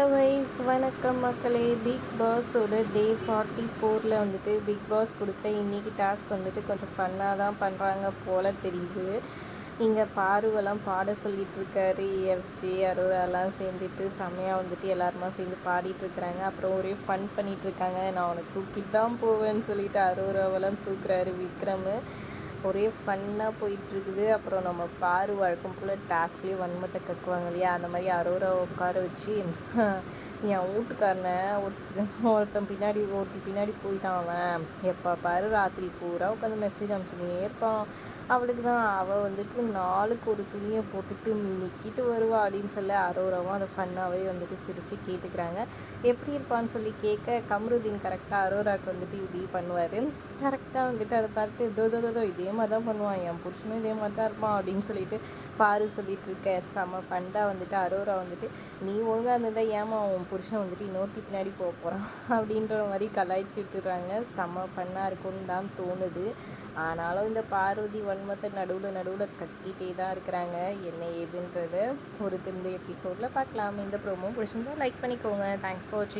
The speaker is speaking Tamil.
ஹலோ வைஸ் வணக்கம் மக்களே பிக் பாஸோட டே ஃபார்ட்டி ஃபோரில் வந்துட்டு பிக் பாஸ் கொடுத்த இன்றைக்கி டாஸ்க் வந்துட்டு கொஞ்சம் ஃபன்னாக தான் பண்ணுறாங்க போல் தெரியுது. இங்கே பார்வெல்லாம் பாட சொல்லிட்டு இருக்காரு எஃப்ஜி அரோராலாம் சேர்ந்துட்டு செம்மையாக வந்துட்டு எல்லாருமா சேர்ந்து பாடிட்டுருக்குறாங்க அப்புறம் ஒரே ஃபன் பண்ணிகிட்ருக்காங்க இருக்காங்க. நான் அவனை தூக்கிட்டு தான் போவேன்னு சொல்லிட்டு அரோராவெல்லாம் தூக்குறாரு விக்ரம். ஒரே ஃபன்னாக போயிட்டுருக்குது. அப்புறம் நம்ம பாரு வழக்கம் போல் டாஸ்க்லேயே வன்மத்தை கக்குவாங்க இல்லையா? அந்த மாதிரி அரோரா உட்கார வச்சு என் வீட்டுக்காரனை ஒருத்தன் பின்னாடி ஒருத்தி பின்னாடி போயிட்டான் அவன். எப்போ பாரு ராத்திரி பூரா உட்காந்து மெசேஜ் அனுப்பிச்சுனே இருப்பான் அவளுக்கு தான் அவள் வந்துட்டு நாளுக்கு ஒரு துணியை போட்டுட்டு மினிக்கிட்டு வருவா அப்படின்னு சொல்லி அரோராவும் அதை ஃபன்னாகவே வந்துட்டு சிரித்து கேட்டுக்கிறாங்க. எப்படி இருப்பான்னு சொல்லி கேட்க கம்ருதீன் கரெக்டாக அரோராவுக்கு வந்துட்டு இப்படி பண்ணுவார். கரெக்டாக வந்துட்டு அதை பார்த்து இதோ இதோ இதோ இதே மாதிரி தான் பண்ணுவான். என் புருஷனும் இதே மாதிரி தான் இருப்பான். அப்படின்னு சொல்லிட்டு பாரு சொல்லிட்டு இருக்க செம்ம ஃபண்டாக வந்துட்டு அரோரா வந்துட்டு நீ ஒழுங்காக இருந்ததா ஏமா உன் புருஷன் வந்துட்டு இன்னொருத்தி பின்னாடி போக போகிறான் அப்படின்ற மாதிரி கலாய்ச்சி விட்டுறாங்க செம்ம ஃபன்னாக இருக்கும்னு தான் தோணுது. ஆனாலும் இந்த பார்வதி வன்மத்தை நடுவில் நடுவில் கட்டிகிட்டே தான் இருக்கிறாங்க. என்ன ஏதுன்றத ஒரு திருந்த எபிசோடில் பார்க்கலாம். இந்த ப்ரோமோ பிடிச்சிருந்தா லைக் பண்ணிக்கோங்க. தேங்க்ஸ் ஃபார் வாட்சிங்